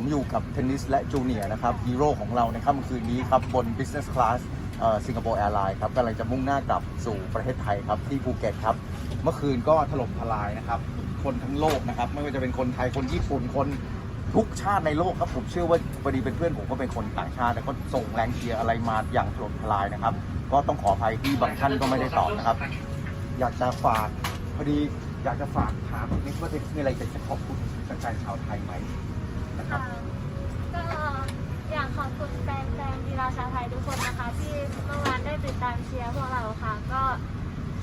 ผมอยู่กับเทนนิสและจูเนียร์นะครับฮีโร่ของเราในค่ำคืนนี้ครับ บน Business Class สิงคโปร์แอร์ไลน์ครับกำลังจะมุ่งหน้ากลับสู่ประเทศไทยครับ ที่ภูเก็ตครับ เมื่อคืนก็ถล่มทลายนะครับ คนทั้งโลกนะครับ ไม่ว่าจะเป็นคนไทยคนญี่ปุ่นคนทุกชาติในโลกครับผมเชื่อว่าพอดีเป็นเพื่อนผมก็เป็นคนต่างชาติ แล้วก็ส่งแรงเชียร์อะไรมาอย่างถล่มทลายนะครับ ก็ต้องขออภัยที่บางท่านก็ไม่ได้ตอบนะครับ อยากจะฝากพอดีอยากจะฝากถามนิดว่าจะมีอะไรจะขอบคุณแฟนชาวไทยไหม นะครับ ก็อยากขอบคุณแฟนๆกีฬาชาวไทยทุกคนนะคะ ที่เมื่อวานได้ติดตามเชียร์พวกเราค่ะ ก็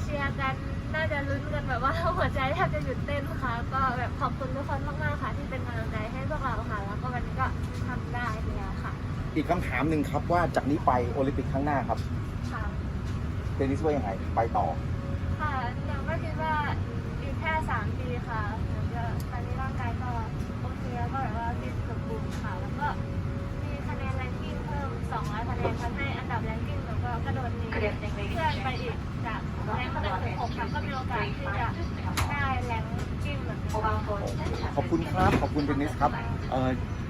เชียร์กันน่าจะลุ้นกันแบบว่าหัวใจแทบจะหยุดเต้นค่ะ ก็แบบขอบคุณทุกคนมากๆค่ะ ที่เป็นกำลังใจให้พวกเราค่ะ แล้วก็วันนี้ก็ทำได้แล้วค่ะอีกคำถามหนึ่งครับว่าจากนี้ไปโอลิมปิกครั้งหน้าครับค่ะเทนนิสว่ายังไงไปต่อ ค่ะหนูก็คิดว่าอีกแค่สามปีค่ะหนูจะตอนนี้ร่างกายก็โอเค แล้วก็แบบว่าฟิตสมบูรณ์ค่ะ แล้วก็มีคะแนนแรงกิ้งเพิ่ม 200 คะแนนทำให้อันดับแรงกิ้งหนูก็กระโดดหนีเพื่อนไปอีกจากแรงคะแนนถึง6ค่ะก็มีโอกาสที่จะได้แรงกิ้งเหมือนกันขอบคุณครับ ขอบคุณเทนนิสครับ เอ่อ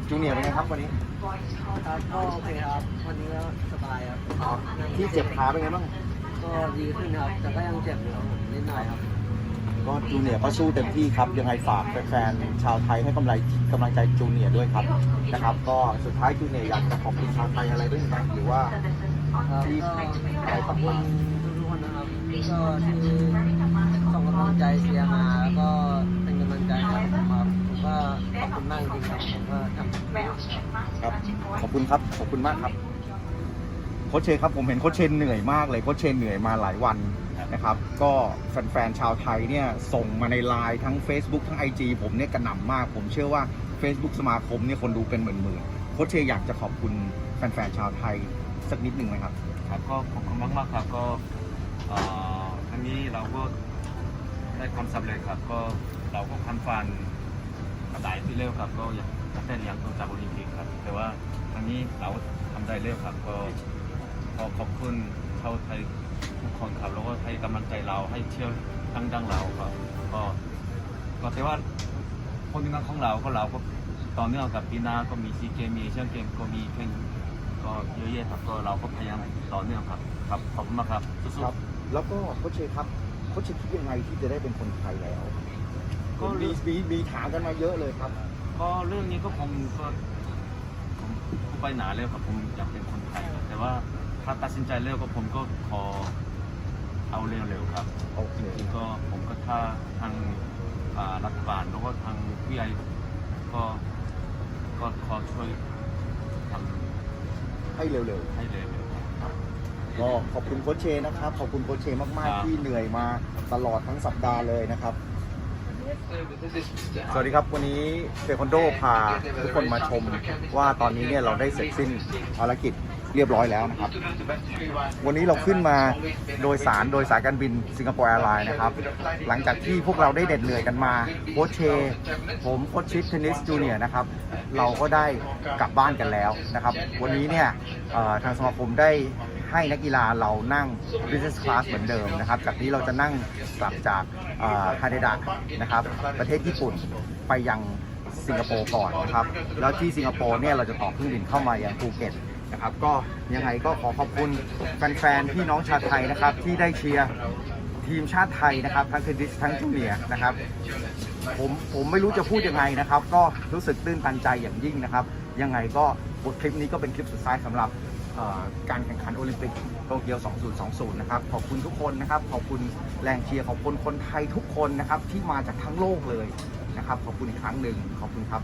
จูเนียร์เป็นไงครับวันนี้ ครับก็โอเคครับ วันนี้ก็สบายครับที่เจ็บขาเป็นไงบ้าง ก็ดีขึ้นครับ แต่ก็ยังเจ็บอยู่ครับผมนิดหน่อยครับ ก็จูเนียร์ก็สู้เต็มที่ครับ ยังไงฝากแฟนๆชาวไทยให้กำลังกำลังใจจูเนียร์ด้วยครับนะครับ ก็สุดท้ายจูเนียร์อยากจะขอบคุณชาวไทยอะไรด้วยไหมหรือว่าครับที่ก็อะไรขอบต่างคุณทุกๆคนนะครับก็ที่ส่งกำลังใจเชียร์มาแล้วก็เป็นกำลังใจให้ผมครับผมก็ขอบคุณมากจริงๆครับผมก็ทำเต็มที่ครับๆครับขอบคุณครับขอบคุณมากครับโค้ชเชครับผมเห็นโค้ชเชนเหนื่อยมากเลยโค้ชเชนเหนื่อยมาหลายวัน นะครับ ก็แฟนๆชาวไทยเนี่ยส่งมาในไลน์ทั้ง Facebook ทั้ง IG ผมเนี่ยกระหน่ำมาก ผมเชื่อว่า Facebook สมาคมเนี่ยคนดูเป็นหมื่นๆโค้ชเชอยากจะขอบคุณแฟนๆชาวไทยสักนิดหนึ่งไหมครับ ครับก็ขอบคุณมากมากๆครับก็ครั้งนี้เราก็ได้ความสำเร็จครับ ก็เราก็คันฟันกระไดที่เร็วครับ ก็อยากเต้นอยากตัวจากโอลิมปิกครับ แต่ว่าครั้งนี้เราทำได้เร็วครับ ก็ขอขอบคุณชาวไทย ทุกคนครับแล้วก็ให้กำลังใจเราให้เชื่อทั้งดังเราครับก็ก็แต่ว่าคนที่งานของเราก็เราก็ต่อเนื่องกับปีหน้าก็มีซีเกมมีเชียนเกมก็มีแข่งก็เยอะแยะครับก็เราก็พยายามต่อเนื่องครับครับขอบคุณมากครับสู้ครับ แล้วก็โค้ชเชครับโค้ชเชคิดยังไงที่จะได้เป็นคนไทยแล้วๆก็มีเรื่องมีมีถามกันมาเยอะเลยครับก็เรื่องนี้ก็คงก็ผมพูดไปหนาแล้วครับผมอยากเป็นคนไทยครับแต่ว่าถ้าตัดสินใจเร็วก็ผมก็ขอ เอาเร็วๆครับโอเค จริงๆก็ผมก็ถ้าทางอ่ารัฐบาลแล้วก็ทางวิไอก็ก็ขอช่วยทให้เร็วำให้เร็วๆครับ ๆ ก็ขอบคุณโค้ชเชนะครับ ขอบคุณโค้ชเชมาก ครัๆบที่เหนื่อยมาตลอดทั้งสัปดาห์เลยนะครับ สวัสดีครับวันนี้เทควันโดพาทุกคนมาชมว่าตอนนี้เนี่ยเราได้เสร็จสิ้นภารกิจ เรียบร้อยแล้วนะครับ วันนี้เราขึ้นมาโดยสารโดยสายการบินสิงคโปร์แอร์ไลน์นะครับ หลังจากที่พวกเราได้เด็ดเหนื่อยกันมาโคชเช ผมโคชชิดเทนนิสจูเนียร์นะครับ เราก็ได้กลับบ้านกันแล้วนะครับ วันนี้เนี่ยทางสมาคมได้ให้นักกีฬาเรานั่ง business class เหมือนเดิมนะครับ จากนี้เราจะนั่งกลับจากฮาเดดะนะครับ ประเทศญี่ปุ่นไปยังสิงคโปร์ก่อนนะครับ แล้วที่สิงคโปร์เนี่ยเราจะต่อเครื่องบินเข้ามายังภูเก็ต นะครับ ก็ยังไงก็ขอขอบคุณแฟนๆพี่น้องชาวไทยนะครับ ที่ได้เชียร์ทีมชาติไทยนะครับทั้งเทนนิสทั้งจูเนียนะครับผมผมไม่รู้จะพูดยังไงนะครับ ก็รู้สึกตื้นตันใจอย่างยิ่งนะครับ ยังไงก็บทคลิปนี้ก็เป็นคลิปสุดท้ายสำหรับการแข่งขันโอลิมปิกโตเกียว 2020 นะครับ ขอบคุณทุกคนนะครับ ขอบคุณแรงเชียร์ขอบคุณคนไทยทุกคนนะครับ ที่มาจากทั้งโลกเลยนะครับ ขอบคุณอีกครั้งหนึ่งขอบคุณครับ